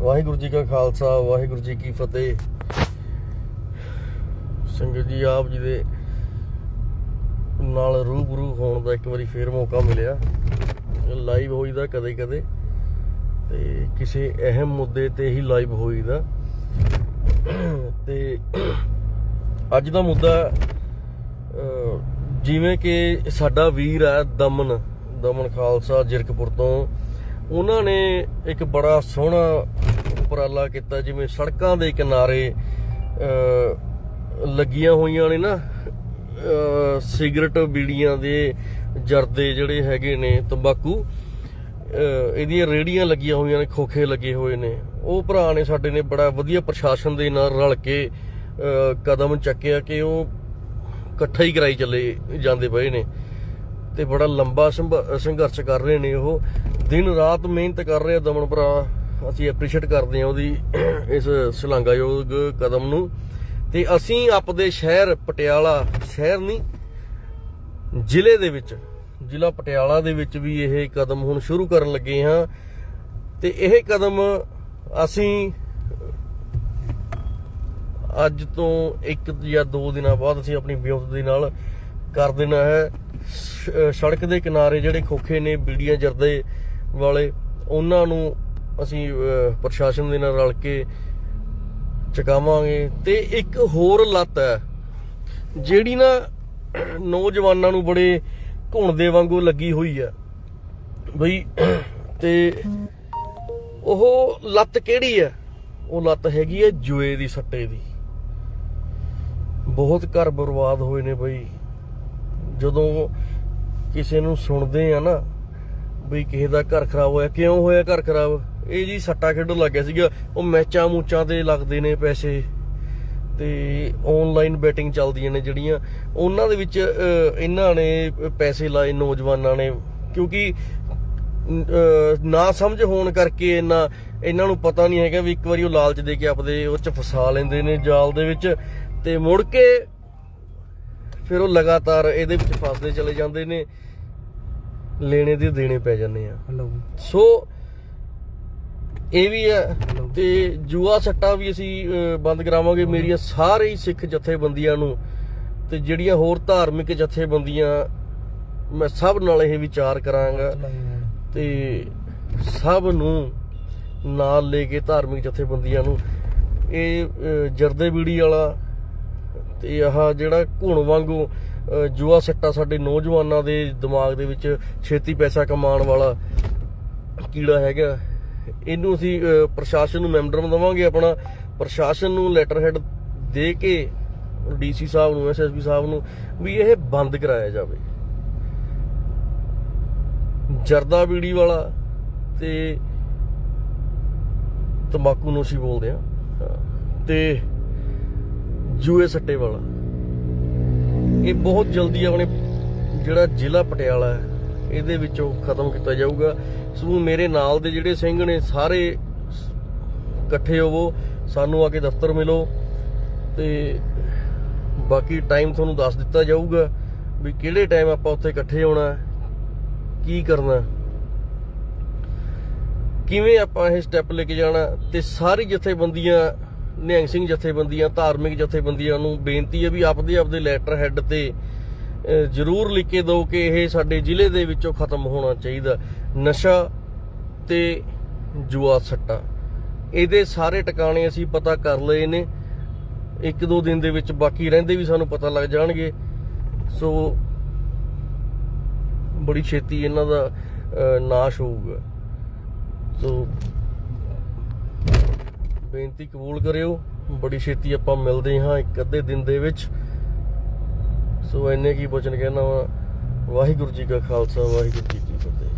ਵਾਹਿਗੁਰੂ ਜੀ ਕਾ ਖਾਲਸਾ, ਵਾਹਿਗੁਰੂ ਜੀ ਕੀ ਫਤਿਹ। ਸੰਗਤ ਜੀ, ਆਪ ਜੀ ਦੇ ਨਾਲ ਰੂਬਰੂ ਹੋਣ ਦਾ ਇੱਕ ਵਾਰੀ ਫੇਰ ਮੌਕਾ ਮਿਲਿਆ। ਲਾਈਵ ਹੋਈਦਾ ਕਦੇ ਕਦੇ ਤੇ ਕਿਸੇ ਅਹਿਮ ਮੁੱਦੇ ਤੇ ਹੀ ਲਾਈਵ ਹੋਈਦਾ। ਤੇ ਅੱਜ ਦਾ ਮੁੱਦਾ ਜਿਵੇਂ ਕਿ ਸਾਡਾ ਵੀਰ ਹੈ ਦਮਨ ਦਮਨ ਖਾਲਸਾ, ਜਿਰਕਪੁਰ ਤੋਂ। ਉਹਨਾਂ ਨੇ ਇੱਕ ਬੜਾ ਸੋਹਣਾ ਉਪਰਾਲਾ ਕੀਤਾ, ਜਿਵੇਂ ਸੜਕਾਂ ਦੇ ਕਿਨਾਰੇ ਲੱਗੀਆਂ ਹੋਈਆਂ ਨੇ ਨਾ ਸਿਗਰਟ ਬੀੜੀਆਂ ਦੇ ਜਰਦੇ ਜਿਹੜੇ ਹੈਗੇ ਨੇ ਤੰਬਾਕੂ ਇਹਦੀਆਂ ਰੇੜੀਆਂ ਲੱਗੀਆਂ ਹੋਈਆਂ ਨੇ, ਖੋਖੇ ਲੱਗੇ ਹੋਏ ਨੇ। ਉਹ ਭਰਾ ਨੇ ਸਾਡੇ ਨੇ ਬੜਾ ਵਧੀਆ ਪ੍ਰਸ਼ਾਸਨ ਦੇ ਨਾਲ ਰਲ ਕੇ ਕਦਮ ਚੱਕਿਆ ਕਿ ਉਹ ਇਕੱਠਾ ਹੀ ਕਰਾਈ ਚੱਲੇ ਜਾਂਦੇ ਪਏ ਨੇ। ਤੇ ਬੜਾ ਲੰਬਾ ਸੰਭ- ਸੰਘਰਸ਼ ਕਰ ਰਹੇ ਨੇ ਉਹ। ਦਿਨ ਰਾਤ ਮਿਹਨਤ ਕਰ ਰਹੇ ਆ ਦਮਨ ਭਰਾ। ਅਸੀਂ ਐਪਰੀਸ਼ੀਏਟ ਕਰਦੇ ਹਾਂ ਉਹਦੀ ਇਸ ਸ਼ਲਾਘਾਯੋਗ ਕਦਮ ਨੂੰ। ਤੇ ਅਸੀਂ ਆਪਦੇ ਸ਼ਹਿਰ ਪਟਿਆਲਾ, ਸ਼ਹਿਰ ਨਹੀਂ, ਜ਼ਿਲ੍ਹੇ ਦੇ ਵਿੱਚ, ਜ਼ਿਲ੍ਹਾ ਪਟਿਆਲਾ ਦੇ ਵਿੱਚ ਵੀ ਇਹ ਕਦਮ ਹੁਣ ਸ਼ੁਰੂ ਕਰਨ ਲੱਗੇ ਹਾਂ। ਤੇ ਇਹ ਕਦਮ ਅਸੀਂ ਅੱਜ ਤੋਂ ਇੱਕ ਜਾਂ ਦੋ ਦਿਨਾਂ ਬਾਅਦ ਅਸੀਂ ਆਪਣੀ ਬਿਉਂਤ ਦੇ ਨਾਲ ਕਰ ਦੇਣਾ ਹੈ। ਸੜਕ ਦੇ ਕਿਨਾਰੇ ਜਿਹੜੇ ਖੋਖੇ ਨੇ, ਬੀੜੀਆਂ ਜਰਦੇ ਵਾਲੇ, ਉਹਨਾਂ ਨੂੰ ਅਸੀਂ ਪ੍ਰਸ਼ਾਸਨ ਦੇ ਨਾਲ ਰਲ ਕੇ ਚਕਾਵਾਂਗੇ। ਤੇ ਇੱਕ ਹੋਰ ਲੱਤ ਹੈ, ਜਿਹੜੀ ਨਾ ਨੌਜਵਾਨਾਂ ਨੂੰ ਬੜੇ ਘੁੰਡਦੇ ਵਾਂਗੂ ਲੱਗੀ ਹੋਈ ਆ ਬਈ, ਤੇ ਉਹ ਲੱਤ ਕਿਹੜੀ ਹੈ? ਉਹ ਲੱਤ ਹੈਗੀ ਹੈ ਜੂਏ ਦੀ, ਸੱਟੇ ਦੀ। ਬਹੁਤ ਘਰ ਬਰਬਾਦ ਹੋਏ ਨੇ ਬਈ। ਜਦੋਂ ਕਿਸੇ ਨੂੰ ਸੁਣਦੇ ਆ ਨਾ, ਬਈ ਕਿਸੇ ਦਾ ਘਰ ਖਰਾਬ ਹੋਇਆ, ਕਿਉਂ ਹੋਇਆ ਘਰ ਖਰਾਬ? ਇਹ ਜੀ ਸੱਟਾ ਖੇਡਣ ਲੱਗਿਆ ਸੀਗਾ। ਉਹ ਮੈਚਾਂ ਮੂਚਾਂ ਤੇ ਲੱਗਦੇ ਨੇ ਪੈਸੇ ਤੇ ਆਨਲਾਈਨ ਬੈਟਿੰਗ ਚੱਲਦੀਆਂ ਨੇ ਜਿਹੜੀਆਂ। ਉਹਨਾਂ ਦੇ ਵਿੱਚ ਇਹਨਾਂ ਨੇ ਪੈਸੇ ਲਾਏ ਨੌਜਵਾਨਾਂ ਨੇ। ਕਿਉਂਕਿ ਨਾ ਸਮਝ ਹੋਣ ਕਰਕੇ ਇਹਨਾਂ ਇਹਨਾਂ ਨੂੰ ਪਤਾ ਨਹੀਂ ਹੈਗਾ ਵੀ ਇੱਕ ਵਾਰੀ ਉਹ ਲਾਲਚ ਦੇ ਕੇ ਆਪਦੇ ਉਹ ਚ ਫਸਾ ਲੈਂਦੇ ਨੇ ਜਾਲ ਦੇ ਵਿੱਚ। ਤੇ ਮੁੜ ਕੇ ਫਿਰ ਉਹ ਲਗਾਤਾਰ ਇਹਦੇ ਵਿੱਚ ਫਸਦੇ ਚਲੇ ਜਾਂਦੇ ਨੇ। ਲੈਣੇ ਦੇ ਦੇਣੇ ਪੈ ਜਾਂਦੇ ਆ। ਸੋ ਇਹ ਵੀ ਹੈ ਤੇ ਜੂਆ ਸੱਟਾ ਵੀ ਅਸੀਂ ਬੰਦ ਕਰਾਵਾਂਗੇ ਮੇਰੀਆਂ ਸਾਰੇ ਹੀ ਸਿੱਖ ਜਥੇਬੰਦੀਆਂ ਨੂੰ। ਤੇ ਜਿਹੜੀਆਂ ਹੋਰ ਧਾਰਮਿਕ ਜਥੇਬੰਦੀਆਂ ਮੈਂ ਸਭ ਨਾਲ ਇਹ ਵਿਚਾਰ ਕਰਾਂਗਾ। ਤੇ ਸਭ ਨੂੰ ਨਾਲ ਲੈ ਕੇ ਧਾਰਮਿਕ ਜਥੇਬੰਦੀਆਂ ਨੂੰ ਇਹ ਜਰਦੇ ਬੀੜੀ ਵਾਲਾ ਤੇ ਆਹ ਜਿਹੜਾ ਘੁਣ ਵਾਂਗੂ ਜੂਆ ਸੱਟਾ ਸਾਡੇ ਨੌਜਵਾਨਾਂ ਦੇ ਦਿਮਾਗ ਦੇ ਵਿੱਚ ਛੇਤੀ ਪੈਸਾ ਕਮਾਉਣ ਵਾਲਾ ਕੀੜਾ ਹੈਗਾ। ਇਹਨੂੰ ਅਸੀਂ ਪ੍ਰਸ਼ਾਸਨ ਨੂੰ ਮੈਂਬਰ ਦੇਵਾਂਗੇ ਆਪਣਾ। ਪ੍ਰਸ਼ਾਸਨ ਨੂੰ ਲੈਟਰ ਹੈਡ ਦੇ ਕੇ ਡੀਸੀ ਸਾਹਿਬ ਨੂੰ ਐਸਐਸਪੀ ਸਾਹਿਬ ਨੂੰ ਵੀ ਇਹ ਬੰਦ ਕਰਾਇਆ ਜਾਵੇ। ਜਰਦਾ ਬੀੜੀ ਵਾਲਾ ਤੇ ਤੰਬਾਕੂ ਨੋਸ਼ੀ ਬੋਲਦੇ ਆ ਤੇ ਜੂਏ ਸੱਟੇ ਵਾਲਾ। ਇਹ ਬਹੁਤ ਜਲਦੀ ਆਪਣੇ ਜਿਹੜਾ ਜ਼ਿਲ੍ਹਾ ਪਟਿਆਲਾ ਹੈ ਇਹਦੇ ਵਿੱਚੋਂ ਖਤਮ ਕੀਤਾ ਜਾਊਗਾ। ਸੋ ਮੇਰੇ ਨਾਲ ਦੇ ਜਿਹੜੇ ਸਿੰਘ ਨੇ, ਸਾਰੇ ਇਕੱਠੇ ਹੋਵੋ, ਸਾਨੂੰ ਆ ਕੇ ਦਫ਼ਤਰ ਮਿਲੋ ਤੇ ਬਾਕੀ ਟਾਈਮ ਤੁਹਾਨੂੰ ਦੱਸ ਦਿੱਤਾ ਜਾਊਗਾ ਵੀ ਕਿਹੜੇ ਟਾਈਮ ਆਪਾਂ ਉੱਥੇ ਇਕੱਠੇ ਹੋਣਾ, ਕੀ ਕਰਨਾ। ਕਿਵੇਂ ਆਪਾਂ ਇਹ ਸਟੈਪ ਲੈ ਕੇ ਜਾਣਾ ਤੇ ਸਾਰੀ ਜਥੇਬੰਦੀਆਂ, ਨਿਹੰਗ ਸਿੰਘ ਜਥੇਬੰਦੀਆਂ, ਧਾਰਮਿਕ ਜਥੇਬੰਦੀਆਂ ਨੂੰ ਬੇਨਤੀ ਹੈ ਵੀ ਆਪਦੇ ਆਪਦੇ ਲੈਟਰ ਹੈੱਡ ਤੇ ਜ਼ਰੂਰ ਲਿਖ ਕੇ ਦਿਓ ਕਿ ਇਹ ਸਾਡੇ ਜ਼ਿਲ੍ਹੇ ਦੇ ਵਿੱਚੋਂ ਖਤਮ ਹੋਣਾ ਚਾਹੀਦਾ। ਨਸ਼ਾ ਤੇ ਜੂਆ ਸੱਟਾ। ਇਹਦੇ ਸਾਰੇ ਟਿਕਾਣੇ ਅਸੀਂ ਪਤਾ ਕਰ ਲਏ ਨੇ। ਇੱਕ ਦੋ ਦਿਨ ਦੇ ਵਿੱਚ ਬਾਕੀ ਰਹਿੰਦੇ ਵੀ ਸਾਨੂੰ ਪਤਾ ਲੱਗ ਜਾਣਗੇ। ਸੋ ਬੜੀ ਛੇਤੀ ਇਹਨਾਂ ਦਾ ਨਾਸ਼ ਹੋਊਗਾ। ਸੋ ਬੇਨਤੀ ਕਬੂਲ ਕਰਿਓ। ਬੜੀ ਛੇਤੀ ਆਪਾਂ ਮਿਲਦੇ ਹਾਂ ਇੱਕ ਅੱਧੇ ਦਿਨ ਦੇ ਵਿੱਚ। ਸੋ ਇੰਨੇ ਕੀ ਬਚਨ ਕਹਿਣਾ ਵਾ? ਵਾਹਿਗੁਰੂ ਜੀ ਕਾ ਖਾਲਸਾ ਵਾਹਿਗੁਰੂ ਜੀ ਕੀ ਫਤਿਹ।